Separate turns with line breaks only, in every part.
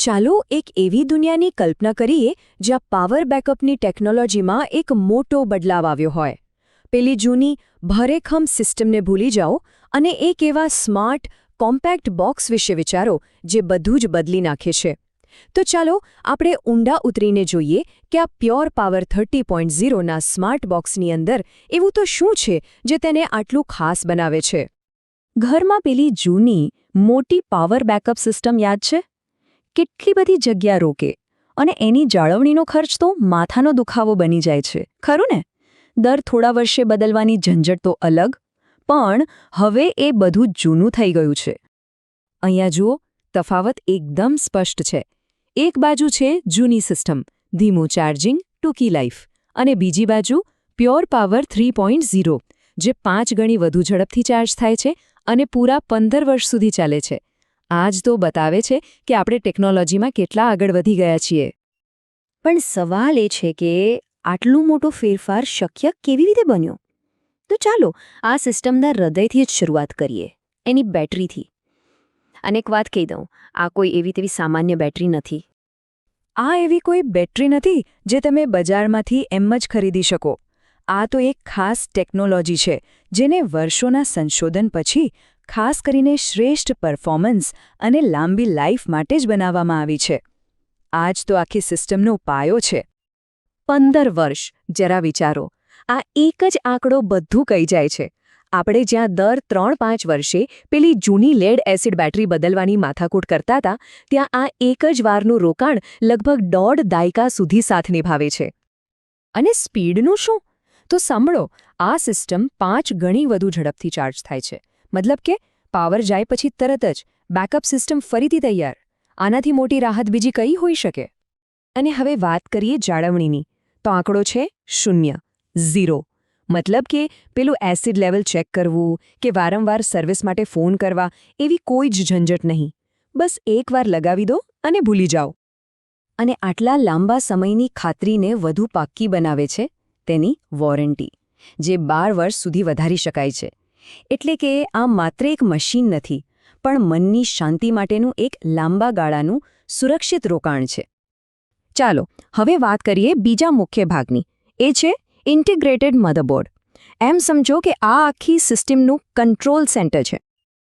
ચાલો એક એવી દુનિયાની કલ્પના કરીએ જ્યાં પાવર બેકઅપની ટેકનોલોજીમાં એક મોટો બદલાવ આવ્યો હોય. પેલી જૂની, ભરેખમ સિસ્ટમને ભૂલી જાઓ અને એક એવા સ્માર્ટ, કોમ્પેક્ટ બોક્સ વિશે વિચારો જે બધું જ બદલી નાખે છે. તો ચાલો આપણે ઊંડા ઉતરીને જોઈએ કે આ પ્યોર પાવર થર્ટી પોઈન્ટ ઝીરોના સ્માર્ટ બોક્સની અંદર એવું તો શું છે જે તેને આટલું ખાસ બનાવે છે? ઘરમાં પેલી જૂની, મોટી પાવર બેકઅપ સિસ્ટમ યાદ છે? કેટલી બધી જગ્યા રોકે અને એની જાળવણીનો ખર્ચ તો માથાનો દુખાવો બની જાય છે. ખરું ને? દર થોડા વર્ષે બદલવાની ઝંઝટ તો અલગ, પણ હવે એ બધું જૂનું થઈ ગયું છે. અહીંયા જુઓ, તફાવત એકદમ સ્પષ્ટ છે. એક બાજુ છે જૂની સિસ્ટમ, ધીમું ચાર્જિંગ, ટૂંકી લાઈફ, અને બીજી બાજુ પ્યોર પાવર થ્રી જે પાંચ ગણી વધુ ઝડપથી ચાર્જ થાય છે અને પૂરા પંદર વર્ષ સુધી ચાલે છે. આ જ તો બતાવે છે કે આપણે ટેકનોલોજીમાં કેટલા આગળ વધી ગયા છીએ. પણ સવાલ એ છે કે આટલું મોટો ફેરફાર શક્ય કેવી રીતે બન્યો? તો ચાલો આ સિસ્ટમના હૃદયથી જ શરૂઆત કરીએ, એની બેટરીથી. અને એક વાત કહી દઉં, આ કોઈ એવી તેવી સામાન્ય બેટરી નથી. આ એવી કોઈ બેટરી નથી જે તમે બજારમાંથી એમ જ ખરીદી શકો. આ તો એક ખાસ ટેકનોલોજી છે, જેને વર્ષોના સંશોધન પછી ખાસ કરીને શ્રેષ્ઠ પરફોર્મન્સ અને લાંબી લાઈફ માટે જ બનાવવામાં આવી છે. આજ તો આખી સિસ્ટમનો પાયો છે. પંદર વર્ષ, જરા વિચારો. આ એક જ આંકડો બધું કહી જાય છે. આપણે જ્યાં દર ત્રણ પાંચ વર્ષે પેલી જૂની લેડ એસિડ બેટરી બદલવાની માથાકૂટ કરતા હતા, ત્યાં આ એક જ વારનું રોકાણ લગભગ દોઢ દાયકા સુધી સાથ નિભાવે છે. અને સ્પીડનું શું? તો સાંભળો, આ સિસ્ટમ પાંચ ગણી વધુ ઝડપથી ચાર્જ થાય છે. મતલબ કે પાવર જાય પછી તરત જ બેકઅપ સિસ્ટમ ફરીથી તૈયાર. આનાથી મોટી રાહત બીજી કઈ હોઈ શકે? અને હવે વાત કરીએ જાળવણીની. તો આંકડો છે શૂન્ય, ઝીરો. મતલબ કે પેલું એસિડ લેવલ ચેક કરવું કે વારંવાર સર્વિસ માટે ફોન કરવા એવી કોઈ જ ઝંઝટ નહીં. બસ એકવાર લગાવી દો અને ભૂલી જાઓ. અને આટલા લાંબા સમયની ખાતરીને વધુ પાક્કી બનાવે છે તેની વોરંટી જે બાર વર્ષ સુધી વધારી શકાય છે. એટલે કે આ માત્ર એક મશીન નથી, પણ મનની શાંતિ માટેનું એક લાંબા ગાળાનું સુરક્ષિત રોકાણ છે. ચાલો, હવે વાત કરીએ બીજા મુખ્ય ભાગની. એ છે ઇન્ટિગ્રેટેડ મધરબોર્ડ એમ સમજો કે આ આખી સિસ્ટમનું કંટ્રોલ સેન્ટર છે.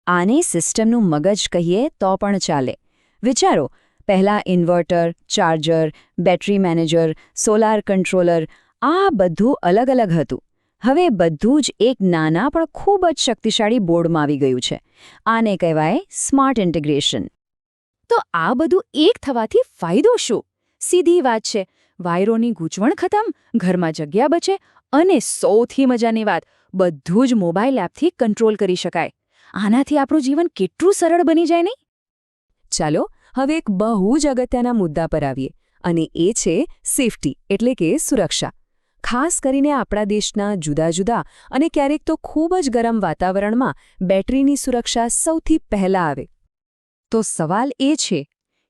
આને સિસ્ટમનું મગજ કહીએ તો પણ ચાલે. વિચારો, પહેલાં inverter, charger, battery manager, solar controller, આ બધું અલગ અલગ હતું. હવે બધું જ એક નાના પણ ખૂબ જ શક્તિશાળી બોર્ડમાં આવી ગયું છે. આને કહેવાય સ્માર્ટ ઇન્ટિગ્રેશન. તો આ બધું એક થવાથી ફાયદો શું? સીધી વાત છે, વાયરોની ગૂંચવણ ખતમ, ઘરમાં જગ્યા બચે અને સૌથી મજાની વાત, બધું જ મોબાઈલ એપથી કંટ્રોલ કરી શકાય. આનાથી આપણું જીવન કેટલું સરળ બની જાય નહીં? ચાલો, હવે એક બહુ જ અગત્યના મુદ્દા પર આવીએ. અને એ છે સેફટી, એટલે કે સુરક્ષા. ખાસ કરીને આપણા દેશના જુદા જુદા અને ક્યારેક તો ખૂબ જ ગરમ વાતાવરણમાં બેટરીની સુરક્ષા સૌથી પહેલા આવે. તો સવાલ એ છે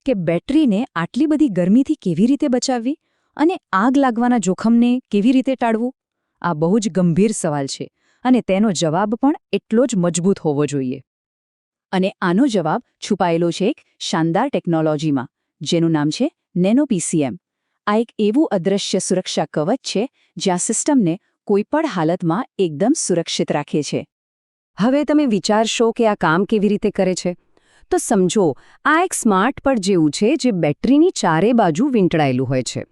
કે બેટરીને આટલી બધી ગરમીથી કેવી રીતે બચાવવી અને આગ લાગવાના જોખમને કેવી રીતે ટાળવું? આ બહુ જ ગંભીર સવાલ છે અને તેનો જવાબ પણ એટલો જ મજબૂત હોવો જોઈએ. અને આનો જવાબ છુપાયેલો છે એક શાનદાર ટેકનોલોજીમાં, જેનું નામ છે નેનોપીસીએમ આ એક એવું અદૃશ્ય સુરક્ષા કવચ છે, જ્યાં સિસ્ટમને કોઈપણ હાલતમાં એકદમ સુરક્ષિત રાખે છે. હવે તમે વિચારશો કે આ કામ કેવી રીતે કરે છે. તો સમજો, આ એક સ્માર્ટ પર જેવું છે જે બેટરીની ચારે બાજુ વીંટળાયેલું હોય છે.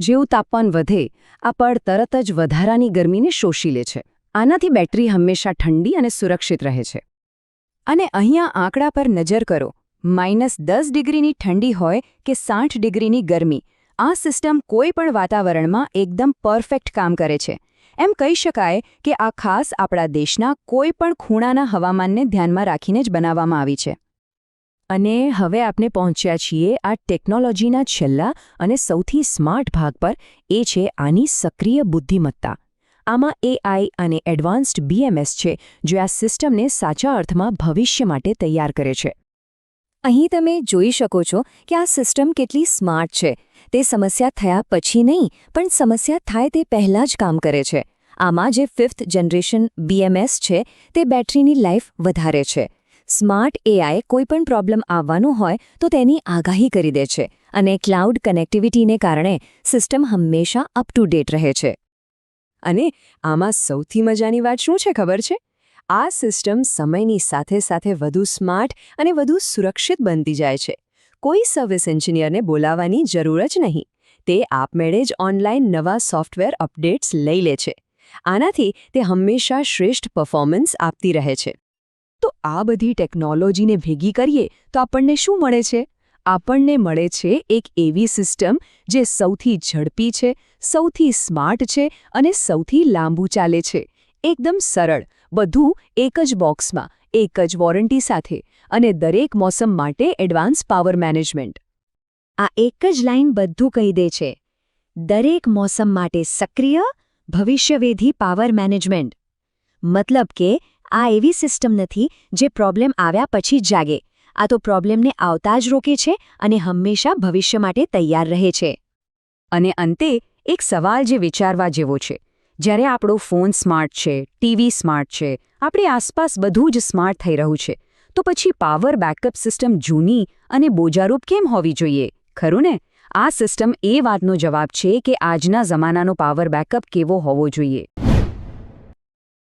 જેવું તાપમાન વધે, આ પડ તરત જ વધારાની ગરમીને શોષી લે છે. આનાથી બેટરી હંમેશા ઠંડી અને સુરક્ષિત રહે છે. અને અહીંયા આંકડા પર નજર કરો, માઇનસ દસ ડિગ્રીની ઠંડી હોય કે સાઠ ડિગ્રીની ગરમી આ સિસ્ટમ કોઈ પણ વાતાવરણમાં એકદમ પરફેક્ટ કામ કરે છે. એમ કહી શકાય કે આ ખાસ આપણા દેશના કોઈ પણ ખૂણાના હવામાનને ધ્યાનમાં રાખીને જ બનાવવામાં આવી છે. અને હવે આપણે પહોંચ્યા છીએ આ ટેકનોલોજીના છેલ્લા અને સૌથી સ્માર્ટ ભાગ પર, એ છે આની સક્રિય બુદ્ધિમત્તા. આમાં એઆઈ અને એડવાન્સ્ડ બીએમએસ છે, જે આ સિસ્ટમને સાચા અર્થમાં ભવિષ્ય માટે તૈયાર કરે છે. અહીં તમે જોઈ શકો છો કે આ સિસ્ટમ કેટલી સ્માર્ટ છે. તે સમસ્યા થયા પછી નહીં, પણ સમસ્યા થાય તે પહેલાં જ કામ કરે છે. આમાં જે ફિફ્થ જનરેશન બીએમએસ છે, તે બેટરીની લાઈફ વધારે છે. સ્માર્ટ એઆઈ કોઈપણ પ્રોબ્લેમ આવવાનો હોય, તો તેની આગાહી કરી દે છે અને ક્લાઉડ કનેક્ટિવિટીને કારણે સિસ્ટમ હંમેશા અપ ટુ ડેટ રહે છે. અને આમાં સૌથી મજાની વાત શું છે ખબર છે? આ સિસ્ટમ સમયની સાથે સાથે વધુ સ્માર્ટ અને વધુ સુરક્ષિત બનતી જાય છે. કોઈ સર્વિસ એન્જિનિયરને બોલાવવાની જરૂર જ નહીં. તે આપમેળે જ ઓનલાઈન નવા સોફ્ટવેર અપડેટ્સ લઈ લે છે. આનાથી તે હંમેશા શ્રેષ્ઠ પરફોર્મન્સ આપતી રહે છે. તો આ બધી ટેકનોલોજીને ભેગી કરીએ તો આપણને શું મળે છે? આપણને મળે છે એક એવી સિસ્ટમ જે સૌથી ઝડપી છે, સૌથી સ્માર્ટ છે અને સૌથી લાંબુ ચાલે છે. એકદમ સરળ, બધું એક જ બોક્સમાં એક જ વોરંટી સાથે. અને દરેક મોસમ માટે એડવાન્સ પાવર મેનેજમેન્ટ. આ એક જ લાઈન બધું કહી દે છે. દરેક મોસમ માટે સક્રિય, ભવિષ્યવેધી પાવર મેનેજમેન્ટ. મતલબ કે, આ એવી સિસ્ટમ નથી જે પ્રોબ્લેમ આવ્યા પછી જ જાગે. આ તો પ્રોબ્લેમને આવતા જ રોકે છે અને હંમેશા ભવિષ્ય માટે તૈયાર રહે છે. અને અંતે, એક સવાલ જે વિચારવા જેવો છે. જ્યારે આપણો ફોન સ્માર્ટ છે, ટીવી સ્માર્ટ છે, આપણી આસપાસ બધું જ સ્માર્ટ થઈ રહ્યું છે. તો પછી પાવર બેકઅપ સિસ્ટમ જૂની અને બોજારૂપ કેમ હોવી જોઈએ? ખરું ને? આ સિસ્ટમ એ વાતનો જવાબ છે કે આજના જમાનાનો પાવર બેકઅપ કેવો હોવો જોઈએ.